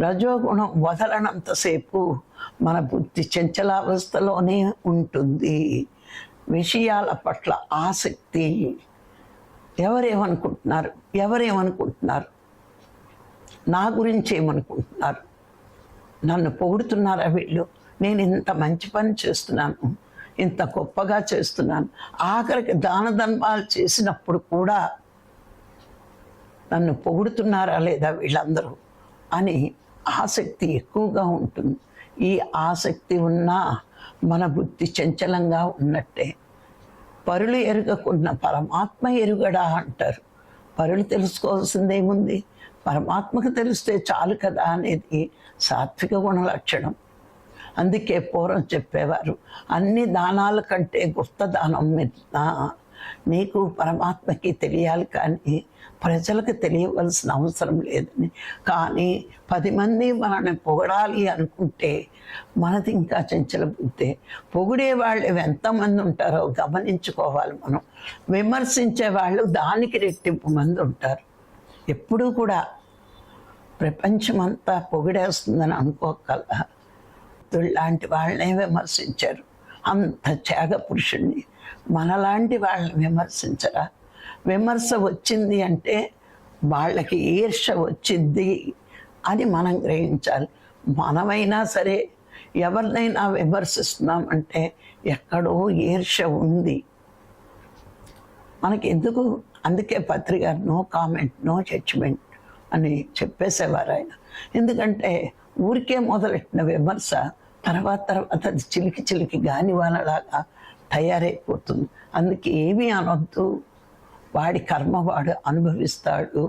రజోగుణం వదలనంతసేపు మన బుద్ధి చంచలావస్థలోనే ఉంటుంది. విషయాల పట్ల ఆసక్తి ఎవరేమనుకుంటున్నారు? ఎవరేమనుకుంటున్నారు? నా గురించి ఏమనుకుంటున్నారు నన్ను పొగుడుతున్నారా వీళ్ళు? నేను ఇంత మంచి పని చేస్తున్నాను. ఇంత గొప్పగా చేస్తున్నాను. ఆఖరికి దాన ధర్మాలు చేసినప్పుడు కూడా నన్ను పొగుడుతున్నారా లేదా వీళ్ళందరూ? అని ఆసక్తి ఎక్కువగా ఉంటుంది. ఈ ఆసక్తి ఉన్నా మన బుద్ధి చంచలంగా ఉన్నట్టే. పరులు ఎరగకున్న పరమాత్మ ఎరుగడా అంటారు. పరులు తెలుసుకోవాల్సిందేముంది పరమాత్మకు తెలిస్తే చాలు కదా అనేది సాత్విక గుణ లక్షణం అందుకే పూర్వం చెప్పేవారు అన్ని దానాల కంటే గుప్త దానం మీద నీకు పరమాత్మకి తెలియాలి కానీ ప్రజలకు తెలియవలసిన అవసరం లేదని. కానీ పది మంది మనల్ని పొగడాలి అనుకుంటే మనది ఇంకా చంచల బుద్ధి. పొగిడే వాళ్ళు ఎంతమంది ఉంటారో గమనించుకోవాలి మనం. విమర్శించే వాళ్ళు దానికి రెట్టింపు మంది ఉంటారు. ఎప్పుడూ కూడా ప్రపంచమంతా పొగిడేస్తుందని అనుకోగల లాంటి వాళ్ళనే విమర్శించారు. అంత త్యాగ పురుషుణ్ణి. మనలాంటి వాళ్ళని విమర్శించరా? విమర్శ వచ్చింది అంటే వాళ్ళకి ఈర్ష వచ్చింది అని మనం గ్రహించాలి. మనమైనా సరే ఎవరినైనా విమర్శిస్తున్నామంటే ఎక్కడో ఈర్ష ఉంది. మనకి ఎందుకు? అందుకే పత్రిక నో కామెంట్ నో జడ్జిమెంట్ అని చెప్పేసేవారు ఆయన. ఎందుకంటే ఊరికే మొదలెట్టిన విమర్శ తర్వాత తర్వాత అది చిలికి చిలికి గాని వాళ్ళలాగా తయారైపోతుంది. అందుకే ఏమీ అనొద్దు. వాడి కర్మ వాడు అనుభవిస్తాడు.